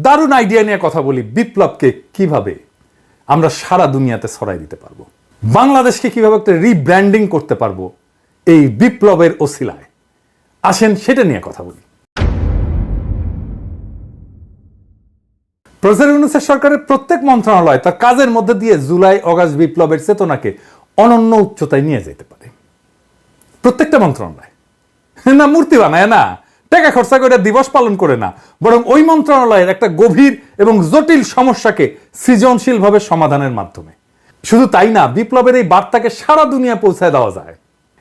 দারুণ আইডিয়া নিয়ে কথা বলি, বিপ্লবকে কীভাবে আমরা সারা দুনিয়াতে ছড়াই দিতে পারব? বাংলাদেশকে কীভাবে একটা রিব্র্যান্ডিং করতে পারব? এই বিপ্লবের ওসিলায়। আসেন সেটা নিয়ে কথা বলি। সরকারের প্রত্যেক মন্ত্রণালয় তার কাজের মধ্যে দিয়ে জুলাই অগাস্ট বিপ্লবের চেতনাকে অনন্য উচ্চতায় নিয়ে যেতে পারে। প্রত্যেকটা মন্ত্রণালয়। না, মূর্তি বানায় না। টাকা খরচা করে দিবস পালন করে না, বরং ওই মন্ত্রণালয়ের একটা গভীর এবং জটিল সমস্যাকে সৃজনশীলভাবে সমাধানের মাধ্যমে। শুধু তাই না, বিপ্লবের এই বার্তাকে সারা দুনিয়া পৌঁছায় দেওয়া যায়।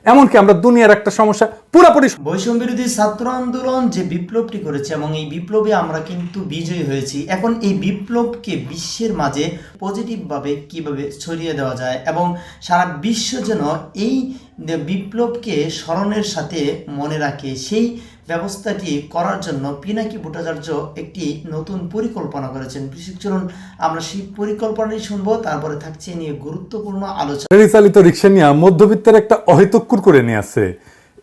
এমনকি আমরা দুনিয়ার একটা সমস্যা পুরোপুরি বৈষম্য বিরোধী ছাত্র আন্দোলন যে বিপ্লবটি করেছে এবং এই বিপ্লবে আমরা কিন্তু বিজয়ী হয়েছি, এখন এই বিপ্লবকে বিশ্বের মাঝে পজিটিভভাবে কীভাবে ছড়িয়ে দেওয়া যায় এবং সারা বিশ্ব যেন এই বিপ্লবকে স্মরণের সাথে মনে রাখে, সেই ব্যবস্থাটি করার জন্য পিনাকি ভট্টাচার্য একটি নতুন পরিকল্পনা করেছেন। বিশেষ চলুন, আমরা সেই পরিকল্পনাই শুনব, তারপরে থাকছে নিয়ে গুরুত্বপূর্ণ আলোচনা। চালিত রিক্সা নিয়ে মধ্যবিত্তের একটা অহেতুক্কুর করে নিয়ে আসছে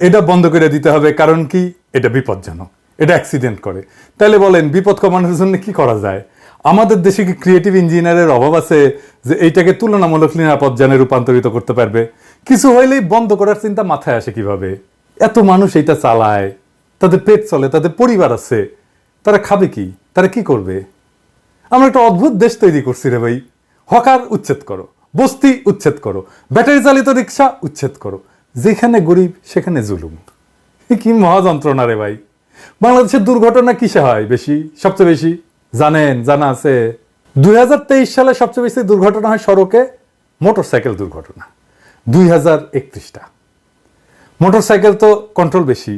এটা বন্ধ করে দিতে হবে, কারণ কি? এটা বিপজ্জনক। এটা অ্যাক্সিডেন্ট করে। তাহলে বলেন, বিপদ কমানোর জন্য কি করা যায়? আমাদের দেশে কি ক্রিয়েটিভ ইঞ্জিনিয়ারের অভাব আছে যে এইটাকে তুলনামূলক নিরাপদ যানে রূপান্তরিত করতে পারবে? কিছু হইলেই বন্ধ করার চিন্তা মাথায় আসে কীভাবে? এত মানুষ এটা চালায়। তাদের পেট চলে, তাদের পরিবার আছে, তারা খাবে কি? তারা কি করবে? আমরা একটা অদ্ভুত দেশ তৈরি করছি রে ভাই। হকার উচ্ছেদ করো, বস্তি উচ্ছেদ করো, ব্যাটারি চালিত রিক্সা উচ্ছেদ করো, যেখানে গরিব সেখানে জুলুম। কি মহা যন্ত্রণা রে ভাই। বাংলাদেশের দুর্ঘটনা কিসে হয় বেশি, সবচেয়ে বেশি? জানেন, জানা আছে। দুই হাজার তেইশ সালে সবচেয়ে বেশি দুর্ঘটনা হয় সড়কে, মোটরসাইকেল দুর্ঘটনা। দুই হাজার একত্রিশটা। মোটরসাইকেল তো কন্ট্রোল বেশি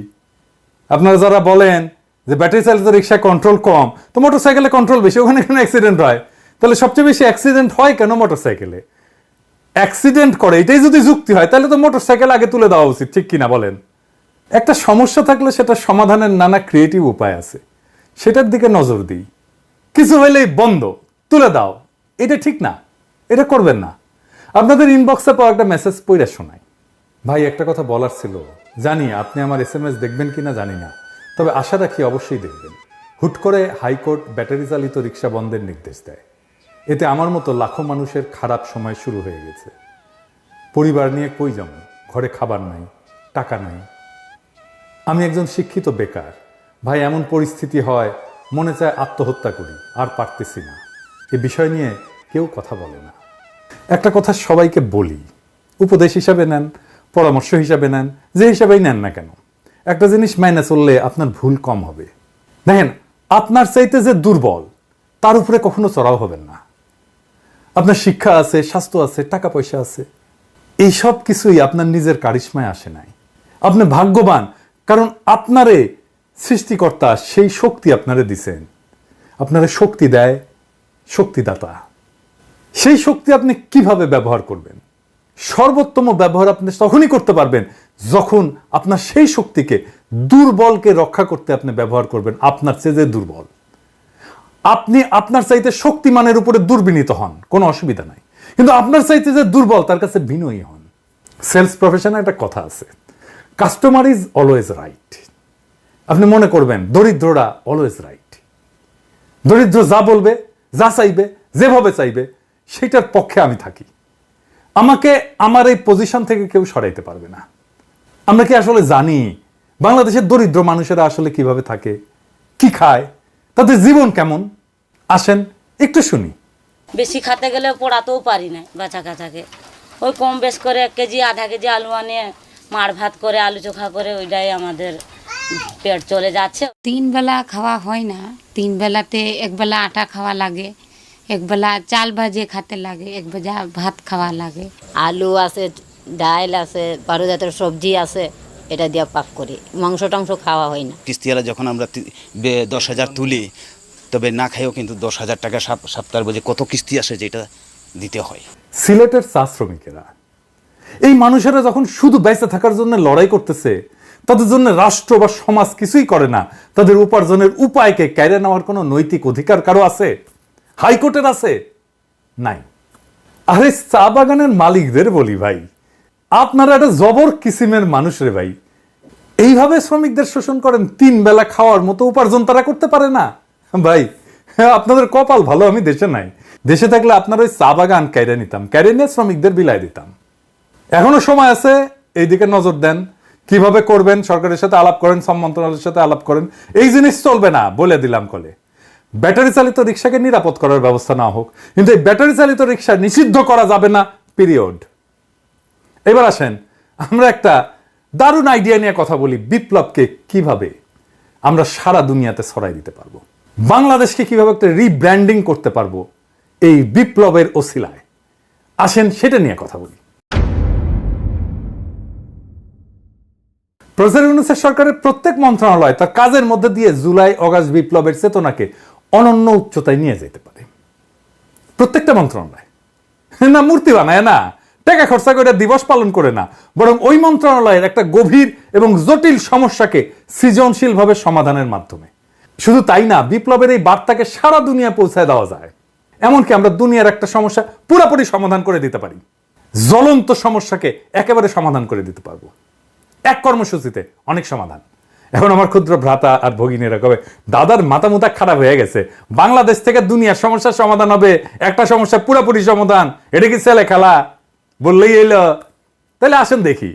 আপনারা যারা বলেন যে ব্যাটারি চালিত রিক্সা কন্ট্রোল কম, তো মোটরসাইকেলে কন্ট্রোল বেশি, ওখানে কেন অ্যাক্সিডেন্ট হয়? তাহলে সবচেয়ে বেশি অ্যাক্সিডেন্ট হয় কেন মোটরসাইকেলে অ্যাক্সিডেন্ট করে, এটাই যদি যুক্তি হয়, তাহলে তো মোটরসাইকেল আগে তুলে দেওয়া উচিত, ঠিক কিনা বলেন? একটা সমস্যা থাকলে সেটা সমাধানের নানা ক্রিয়েটিভ উপায় আছে। সেটার দিকে নজর দিই। কিছু হইলেই বন্ধ, তুলে দাও। এটা ঠিক না, এটা করবেন না। আপনাদের ইনবক্সে পাওয়া একটা মেসেজ পড়ে শোনাই। ভাই, একটা কথা বলার ছিল। জানি আপনি আমার এস এম এস দেখবেন কিনা জানি না। তবে আশা রাখি অবশ্যই দেখবেন। হুট করে হাইকোর্ট ব্যাটারি চালিত রিক্সা বন্ধের নির্দেশ দেয়। এতে আমার মতো লাখো মানুষের খারাপ সময় শুরু হয়ে গেছে। পরিবার নিয়ে কই যাব? ঘরে খাবার নাই, টাকা নাই। আমি একজন শিক্ষিত বেকার। ভাই, এমন পরিস্থিতি হয়, মনে চায় আত্মহত্যা করি, আর পারতেছি না। এ বিষয় নিয়ে কেউ কথা বলে না। একটা কথা সবাইকে বলি। উপদেশ হিসাবে নেন পরামর্শ হিসাবে নেন, যে হিসাবেই নেন না কেন। একটা জিনিস মাইনে চললে আপনার ভুল কম হবে। দেখেন, আপনার চাইতে যে দুর্বল, তার উপরে কখনো চড়াও হবেন না। আপনার শিক্ষা আছে, স্বাস্থ্য আছে, টাকা পয়সা আছে। এই সব কিছুই আপনার নিজের কারিশ্মায় আসে নাই। আপনি ভাগ্যবান, কারণ আপনারে সৃষ্টিকর্তা সেই শক্তি আপনারে দিছেন। আপনারে শক্তি দেয় শক্তিদাতা। সেই শক্তি আপনি কীভাবে ব্যবহার করবেন? সর্বোত্তম ব্যবহার আপনি তখনই করতে পারবেন যখন আপনার সেই শক্তিকে দুর্বলকে রক্ষা করতে আপনি ব্যবহার করবেন, আপনার চেয়ে যে দুর্বল। আপনি আপনার চাইতে শক্তিমানের উপরে দুর্বিনীত হন, কোনো অসুবিধা নাই। কিন্তু আপনার চাইতে যে দুর্বল, তার কাছে বিনয়ী হন। সেলস প্রফেশনে একটা কথা আছে, কাস্টমার ইজ অলওয়েজ রাইট। আপনি মনে করবেন, দরিদ্ররা অলওয়েজ রাইট। দরিদ্র যা বলবে, যা চাইবে, যেভাবে চাইবে, সেটার পক্ষে আমি থাকি। আমাকে আমার এই পজিশন থেকে কেউ সরাইতে পারবে না। আমরা কি আসলে জানি বাংলাদেশের দরিদ্র মানুষেরা আসলে কীভাবে থাকে কি খায় তাদের জীবন কেমন? আসেন একটু শুনি। বেশি খেতে গেলে পড়াতেও পারি না বাচ্চা কাচাকে। ওই কম বেশ করে এক কেজি আধা কেজি আলু আনিয়ে মার ভাত করে আলু চোখা করে ওইটাই আমাদের পেট চলে যাচ্ছে। তিন বেলা খাওয়া হয় না তিন বেলাতে এক বেলা আটা খাওয়া লাগে। এক বেলা চাল ভাজে খাতে লাগে এক বেলা ভাত খাওয়া লাগে আলু আছে ডাল আছে বারো জাতের সবজি আছে এটা দিয়ে পাক করি। মাংস টাংস খাওয়া হয় না। কিস্তিওয়ালা যখন আমরা বে- দশ হাজার তুলি তবে না খাইও কিন্তু দশ হাজার টাকা সাপ- সপ্তাহের বোঝে কত কিস্তি আসে যেটা দিতে হয়। সিলেটের চা শ্রমিকেরা এই মানুষেরা যখন শুধু বেঁচে থাকার জন্য লড়াই করতেছে তাদের জন্য রাষ্ট্র বা সমাজ কিছুই করে না। তাদের উপার্জনের উপায়কে কেড়ে নেওয়ার কোনো নৈতিক অধিকার কারও আছে? হাইকোর্টের আছে? নাই। আরে চা বাগানের মালিকদের বলি ভাই, আপনারা একটা জবর কিসিমের মানুষ রে ভাই। এইভাবে শ্রমিকদের শোষণ করেন, তিন বেলা খাওয়ার মতো উপার্জন তারা করতে পারে না। ভাই, আপনাদের কপাল ভালো, আমি দেশে নাই। দেশে থাকলে আপনার ওই চা বাগান কাইরে নিতাম কাইরে নিয়ে শ্রমিকদের বিলাই দিতাম। এখনও সময় আছে, এইদিকে নজর দেন। কীভাবে করবেন, সরকারের সাথে আলাপ করেন, সব মন্ত্রণালয়ের সাথে আলাপ করেন, এই জিনিস চলবে না, বলে দিলাম কলে। ব্যাটারি চালিত রিক্সাকে নিরাপদ করার ব্যবস্থা না হোক। কিন্তু এই ব্যাটারি চালিত রিক্সা নিষিদ্ধ করা যাবে না পিরিয়ড এবার আসেন, আমরা একটা দারুণ আইডিয়া নিয়ে কথা বলি, বিপ্লবকে কীভাবে আমরা সারা দুনিয়াতে ছড়াই দিতে পারব। বাংলাদেশকে কীভাবে একটা রিব্র্যান্ডিং করতে পারব এই বিপ্লবের ওসিলায়। আসেন, সেটা নিয়ে কথা বলি। ইউনুসের সরকারের প্রত্যেক মন্ত্রণালয় তার কাজের মধ্যে দিয়ে জুলাই, অগাস্ট বিপ্লবের চেতনাকে অনন্য উচ্চতায় নিয়ে যেতে পারে। প্রত্যেকটা মন্ত্রণালয়। না, মূর্তি বানায় না, টাকা খরচা করে দিবস পালন করে না, বরং ওই মন্ত্রণালয়ের একটা গভীর এবং জটিল সমস্যাকে সৃজনশীলভাবে সমাধানের মাধ্যমে। শুধু তাই না, বিপ্লবের এই বার্তাকে সারা দুনিয়া পৌঁছায় দেওয়া যায়। এমনকি আমরা দুনিয়ার একটা সমস্যা পুরোপুরি সমাধান করে দিতে পারি। জ্বলন্ত সমস্যাকে একেবারে সমাধান করে দিতে পারব। এক কর্মসূচিতে অনেক সমাধান। এখন আমার ক্ষুদ্র ভ্রাতা আর ভগিনীরা কবে, দাদার মাথা মুতা খারাপ হয়ে গেছে, বাংলাদেশ থেকে দুনিয়ার সমস্যার সমাধান হবে, একটা সমস্যা পুরোপুরি সমাধান, এটা কি ছেলে খেলা? বললেই এলো তাহলে আসেন দেখি,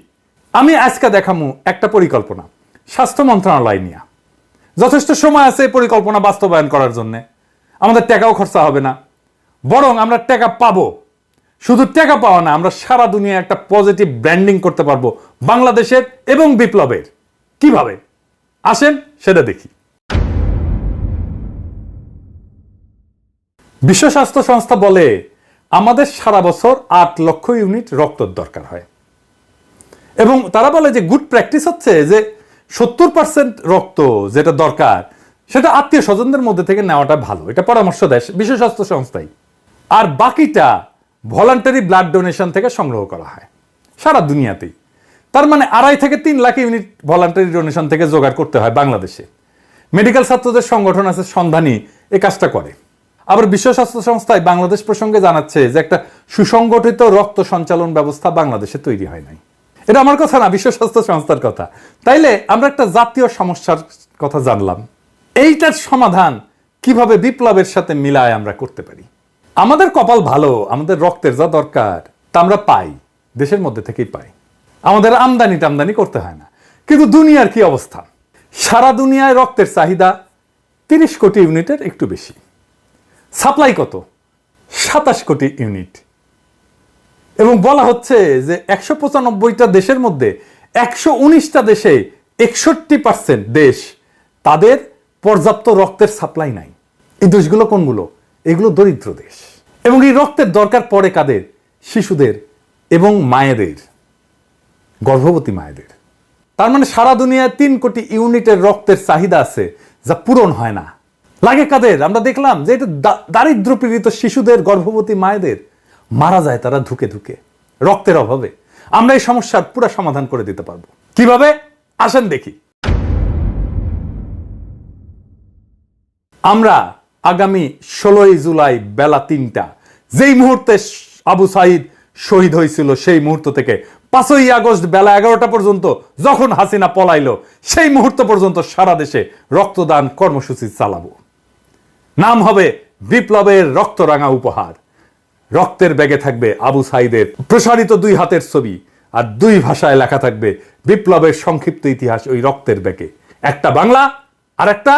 আমি আজকে দেখামু একটা পরিকল্পনা, স্বাস্থ্য মন্ত্রণালয় নিয়ে। যথেষ্ট সময় আছে পরিকল্পনা বাস্তবায়ন করার জন্য, আমাদের টাকাও খরচা হবে না, বরং আমরা টাকা পাবো। শুধু টাকা পাওয়া না, আমরা সারা দুনিয়া একটা পজিটিভ ব্র্যান্ডিং করতে পারব, বাংলাদেশের এবং বিপ্লবের। কীভাবে? আসেন, সেটা দেখি। বিশ্ব স্বাস্থ্য সংস্থা বলে, আমাদের সারা বছর আট লক্ষ ইউনিট রক্তর দরকার হয়। এবং তারা বলে যে গুড প্র্যাকটিস হচ্ছে যে, সত্তর পার্সেন্ট রক্ত যেটা দরকার, সেটা আত্মীয় স্বজনদের মধ্যে থেকে নেওয়াটা ভালো। এটা পরামর্শ দেয় বিশ্ব স্বাস্থ্য সংস্থাই। আর বাকিটা ভলান্টারি ব্লাড ডোনেশন থেকে সংগ্রহ করা হয়। সারা দুনিয়াতেই। তার মানে আড়াই থেকে তিন লাখ ইউনিট ভলান্টারি ডোনেশন থেকে জোগাড় করতে হয় বাংলাদেশে। মেডিকেল ছাত্রদের সংগঠন আছে সন্ধানী, এ কাজটা করে। আবার বিশ্ব স্বাস্থ্য সংস্থায় বাংলাদেশ প্রসঙ্গে জানাচ্ছে যে একটা সুসংগঠিত রক্ত সঞ্চালন ব্যবস্থা বাংলাদেশে তৈরি হয় নাই। এটা আমার কথা না বিশ্ব স্বাস্থ্য সংস্থার কথা। তাইলে আমরা একটা জাতীয় সমস্যার কথা জানলাম। এইটার সমাধান কীভাবে বিপ্লবের সাথে মিলায় আমরা করতে পারি? আমাদের কপাল ভালো, আমাদের রক্তের যা দরকার, তা আমরা পাই, দেশের মধ্যে থেকেই পাই। আমাদের আমদানি টামদানি করতে হয় না। কিন্তু দুনিয়ার কি অবস্থা? সারা দুনিয়ায় রক্তের চাহিদা তিরিশ কোটি ইউনিটের একটু বেশি। সাপ্লাই কত? সাতাশ কোটি ইউনিট। এবং বলা হচ্ছে যে একশো পঁচানব্বইটা দেশের মধ্যে একশো উনিশটা দেশে একষট্টি পার্সেন্ট দেশ তাদের পর্যাপ্ত রক্তের সাপ্লাই নাই। এই দেশগুলো কোনগুলো? এগুলো দরিদ্র দেশ। এবং এই রক্তের দরকার পড়ে কাদের? শিশুদের এবং মায়েদের। গর্ভবতী মায়েদের। তার মানে সারা দুনিয়ায় তিন কোটি ইউনিটের রক্তের চাহিদা আছে যা পূরণ হয় না। লাগে কাদের? আমরা দেখলাম যে এটা দারিদ্র পীড়িত শিশুদের গর্ভবতী মায়েদের মারা যায় তারা ধুকে ধুকে, রক্তের অভাবে। আমরা এই সমস্যার পুরো সমাধান করে দিতে পারব। কীভাবে? আসেন দেখি। আমরা আগামী ষোলোই জুলাই বেলা তিনটা, যেই মুহূর্তে আবু সাইদ শহীদ হয়েছিল সেই মুহূর্ত থেকে। পাঁচই আগস্ট বেলা এগারোটা পর্যন্ত যখন হাসিনা পলাইলো, সেই মুহূর্ত পর্যন্ত সারা দেশে রক্তদান কর্মসূচি চালাবো। নাম হবে বিপ্লবের রক্তরাঙা উপহার। রক্তের ব্যাগে থাকবে আবু সাইদের প্রসারিত দুই হাতের ছবি আর দুই ভাষায় লেখা থাকবে বিপ্লবের সংক্ষিপ্ত ইতিহাস ওই রক্তের ব্যাগে। একটা বাংলা আর একটা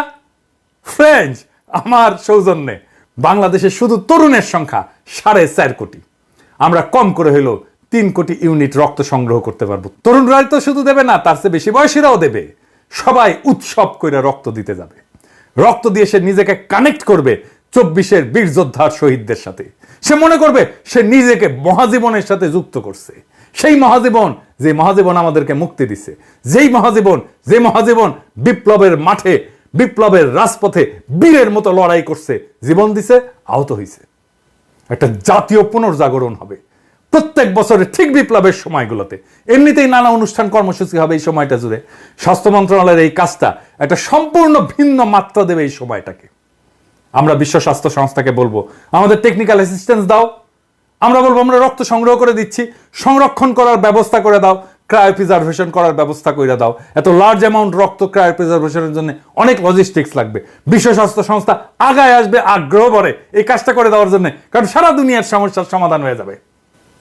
ফ্রেঞ্চ। আমার সৌজন্যে বাংলাদেশে শুধু তরুণের সংখ্যা সাড়ে চার কোটি। আমরা কম করে হইল তিন কোটি ইউনিট রক্ত সংগ্রহ করতে পারব। তরুণরাই তো শুধু দেবে না, তার চেয়ে বেশি বয়সীরাও দেবে। সবাই উৎসব করে রক্ত দিতে যাবে। রক্ত দিয়ে সে নিজেকে কানেক্ট করবে চব্বিশের বীর যোদ্ধার শহীদদের সাথে। সে মনে করবে সে নিজেকে মহাজীবনের সাথে যুক্ত করছে। সেই মহাজীবন, যে মহাজীবন আমাদেরকে মুক্তি দিছে। যেই মহাজীবন, যে মহাজীবন বিপ্লবের মাঠে, বিপ্লবের রাজপথে বীরের মতো লড়াই করছে, জীবন দিছে, আহত হয়েছে একটা জাতীয় পুনর্জাগরণ হবে। প্রত্যেক বছরের ঠিক বিপ্লবের সময়গুলোতে। এমনিতেই নানা অনুষ্ঠান কর্মসূচি হবে এই সময়টা জুড়ে। স্বাস্থ্য মন্ত্রণালয়ের এই কাজটা একটা সম্পূর্ণ ভিন্ন মাত্রা দেবে এই সময়টাকে। আমরা বিশ্ব স্বাস্থ্য সংস্থাকে বলব, আমাদের টেকনিক্যাল অ্যাসিস্ট্যান্স দাও। আমরা বলব, আমরা রক্ত সংগ্রহ করে দিচ্ছি। সংরক্ষণ করার ব্যবস্থা করে দাও। ক্রায়োপ্রিজার্ভেশন করার ব্যবস্থা করে দাও। এত লার্জ অ্যামাউন্ট রক্ত ক্রায়োপ্রিজার্ভেশনের জন্য অনেক লজিস্টিক্স লাগবে। বিশ্ব স্বাস্থ্য সংস্থা আগায় আসবে, আগ্রহ ভরে এই কাজটা করে দেওয়ার জন্য, কারণ সারা দুনিয়ার সমস্যার সমাধান হয়ে যাবে।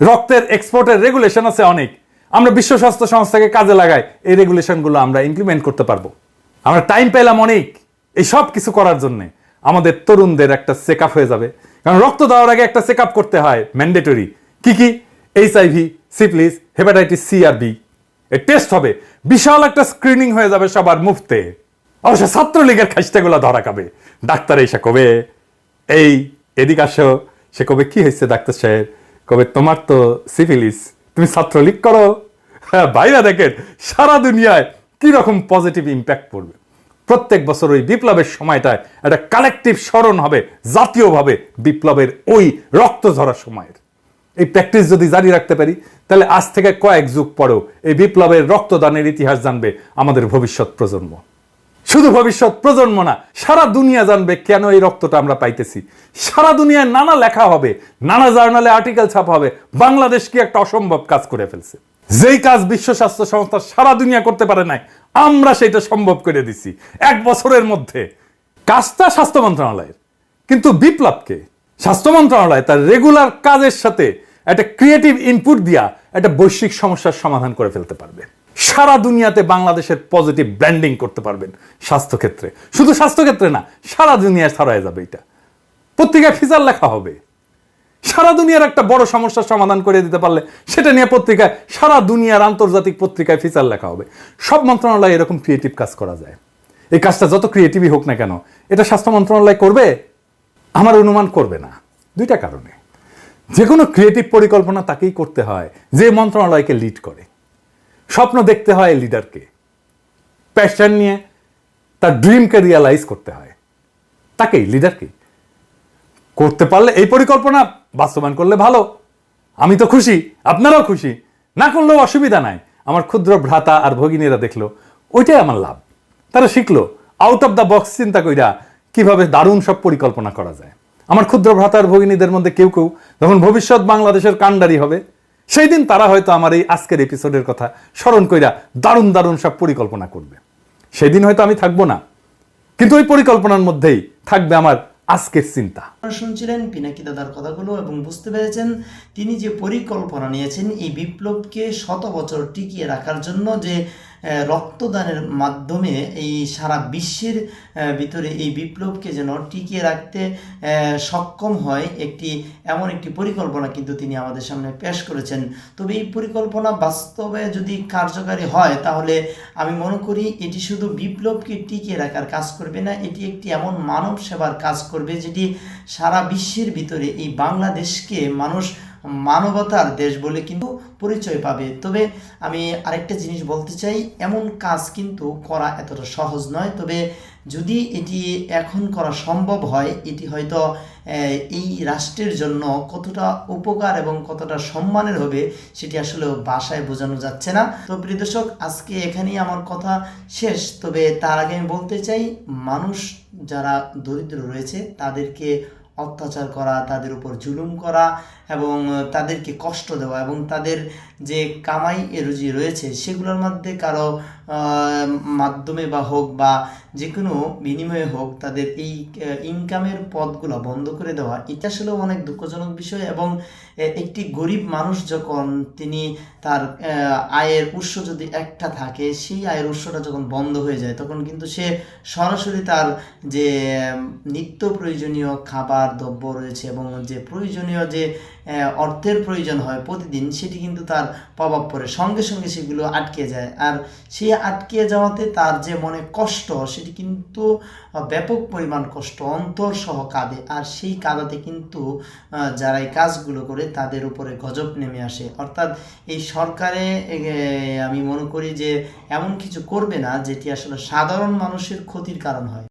রক্তের এক্সপোর্টের রেগুলেশন আছে অনেক। আমরা বিশ্ব স্বাস্থ্য সংস্থাকে কাজে লাগাই, এই রেগুলেশনগুলো আমরা ইমপ্লিমেন্ট করতে পারব। আমরা টাইম পেলাম অনেক এই সব কিছু করার জন্যে। আমাদের তরুণদের একটা চেক হয়ে যাবে। কারণ রক্ত দেওয়ার আগে একটা চেক করতে হয় ম্যান্ডেটরি কি কি? H I V syphilis hepatitis C R B. এর টেস্ট হবে। বিশাল একটা স্ক্রিনিং হয়ে যাবে সবার মুফতে অবশ্য ছাত্রলীগের খাইস্টাগুলো ধরা খাবে। ডাক্তার এসে কবে? এই, এদিক আসো। সে কবে কি হয়েছে, ডাক্তার সাহেব? কবে তোমার তো সিফিলিস তুমি ছাত্রলীগ করো? হ্যাঁ বাইরে দেখেন, সারা দুনিয়ায় কি রকম পজিটিভ ইম্প্যাক্ট পড়বে। প্রত্যেক বছর ওই বিপ্লবের সময়টায় একটা কালেকটিভ স্মরণ হবে, জাতীয়ভাবে বিপ্লবের ওই রক্ত ঝরা সময়ের। এই প্র্যাকটিস যদি জারি রাখতে পারি, তাহলে আজ থেকে কয়েক যুগ পরেও এই বিপ্লবের রক্তদানের ইতিহাস জানবে আমাদের ভবিষ্যৎ প্রজন্ম। শুধু ভবিষ্যৎ প্রজন্ম না, সারা দুনিয়া জানবে কেন এই রক্তটা আমরা পাইতেছি। সারা দুনিয়ায় নানা লেখা হবে, নানা জার্নালে আর্টিকেল ছাপা হবে, বাংলাদেশ কি একটা অসম্ভব কাজ করে ফেলছে। যেই কাজ বিশ্ব স্বাস্থ্য সংস্থা সারা দুনিয়া করতে পারে নাই, আমরা সেটা সম্ভব করে দিছি, এক বছরের মধ্যে। কাজটা স্বাস্থ্য মন্ত্রণালয়ের। কিন্তু বিপ্লবকে স্বাস্থ্য মন্ত্রণালয় তার রেগুলার কাজের সাথে একটা ক্রিয়েটিভ ইনপুট দিয়া একটা বৈশ্বিক সমস্যার সমাধান করে ফেলতে পারবে। সারা দুনিয়াতে বাংলাদেশের পজিটিভ ব্র্যান্ডিং করতে পারবেন স্বাস্থ্যক্ষেত্রে। শুধু স্বাস্থ্যক্ষেত্রে না, সারা দুনিয়ায় ছড়ায় যাবে এটা। পত্রিকায় ফিচার লেখা হবে। সারা দুনিয়ার একটা বড় সমস্যার সমাধান করে দিতে পারলে সেটা নিয়ে পত্রিকায়, সারা দুনিয়ার আন্তর্জাতিক পত্রিকায় ফিচার লেখা হবে। সব মন্ত্রণালয়ে এরকম ক্রিয়েটিভ কাজ করা যায়। এই কাজটা যত ক্রিয়েটিভই হোক না কেন, এটা স্বাস্থ্য মন্ত্রণালয় করবে? আমার অনুমান করবে না। দুইটা কারণে। যে কোনো ক্রিয়েটিভ পরিকল্পনা তাকেই করতে হয়, যে মন্ত্রণালয়কে লিড করে। স্বপ্ন দেখতে হয় লিডারকে প্যাশন নিয়ে তার ড্রিমকে রিয়ালাইজ করতে হয়। তাকেই লিডারকে করতে পারলে এই পরিকল্পনা বাস্তবায়ন করলে ভালো। আমি তো খুশি, আপনারাও খুশি। না করলেও অসুবিধা নাই। আমার ক্ষুদ্র ভ্রাতা আর ভগিনীরা দেখল, ওইটাই আমার লাভ। তারা শিখলো আউট অফ দ্য বক্স চিন্তা কইরা কীভাবে দারুণ সব পরিকল্পনা করা যায়। আমার ক্ষুদ্র ভ্রাতা আর ভগিনীদের মধ্যে কেউ কেউ যখন ভবিষ্যৎ বাংলাদেশের কাণ্ডারি হবে, সেই দিন তারা হয়তো আমার এই আজকের এপিসোডের কথা স্মরণ কইরা দারুণ দারুণ সব পরিকল্পনা করবে। সেই দিন হয়তো আমি থাকব না, কিন্তু ওই পরিকল্পনার মধ্যেই থাকবে আমার আজকের চিন্তা। শুনছিলেন পিনাকি দাদার কথাগুলো এবং বুঝতে পেরেছেন তিনি যে পরিকল্পনা নিয়েছেন এই বিপ্লবকে শত বছর টিকিয়ে রাখার জন্য যে রক্তদানের মাধ্যমে এই সারা বিশ্বের ভিতরে এই বিপ্লবকে যেন টিকিয়ে রাখতে সক্ষম হয় একটি এমন একটি পরিকল্পনা কিন্তু তিনি আমাদের সামনে পেশ করেছেন। তবে এই পরিকল্পনা বাস্তবে যদি কার্যকারী হয়, তাহলে আমি মনে করি এটি শুধু বিপ্লবকে টিকিয়ে রাখার কাজ করবে না, এটি একটি এমন মানব সেবার কাজ করবে যেটি সারা বিশ্বের ভিতরে এই বাংলাদেশকে মানুষ মানবতার দেশ বলে কিন্তু পরিচয় পাবে। তবে আমি আরেকটা জিনিস বলতে চাই, এমন কাজ কিন্তু করা এতটা সহজ নয়। তবে যদি এটি এখন করা সম্ভব হয়, এটি হয়তো এই রাষ্ট্রের জন্য কতটা উপকার এবং কতটা সম্মানের হবে, সেটি আসলে বাসায় বোঝানো যাচ্ছে না। তো প্রিয় দর্শক, আজকে এখানেই আমার কথা শেষ। তবে তার আগে আমি বলতে চাই, মানুষ যারা দরিদ্র রয়েছে, তাদেরকে অত্যাচার করা, তাদের উপর জুলুম করা এবং তাদেরকে কষ্ট দেওয়া এবং তাদের যে কামাই রুজি রয়েছে সেগুলোর মধ্যে কারও মাধ্যমে বা হোক বা যে কোনো বিনিময়ে হোক তাদের এই ইনকামের পথগুলো বন্ধ করে দেওয়া, এটা আসলে অনেক দুঃখজনক বিষয় এবং একটি গরিব মানুষ যখন তিনি তার আয়ের উৎস যদি একটা থাকে, সেই আয়ের উৎসটা যখন বন্ধ হয়ে যায় তখন কিন্তু সে সরাসরি তার যে, নিত্য প্রয়োজনীয় খাবার দ্রব্য রয়েছে এবং যে প্রয়োজনীয় যে অর্থের প্রয়োজন হয় প্রতিদিন, সেটি কিন্তু তার প্রভাব পড়ে। সঙ্গে সঙ্গে সেগুলো আটকে যায়। আর সেই আটকে যাওয়াতে তার যে মনে কষ্ট, সেটি কিন্তু ব্যাপক পরিমাণ কষ্ট, অন্তর সহ কাঁদে। আর সেই কাঁদাতে কিন্তু যারা এই কাজগুলো করে, তাদের উপরে গজব নেমে আসে। অর্থাৎ এই সরকারে আমি মনে করি যে, এমন কিছু করবে না, যেটি আসলে সাধারণ মানুষের ক্ষতির কারণ হয়।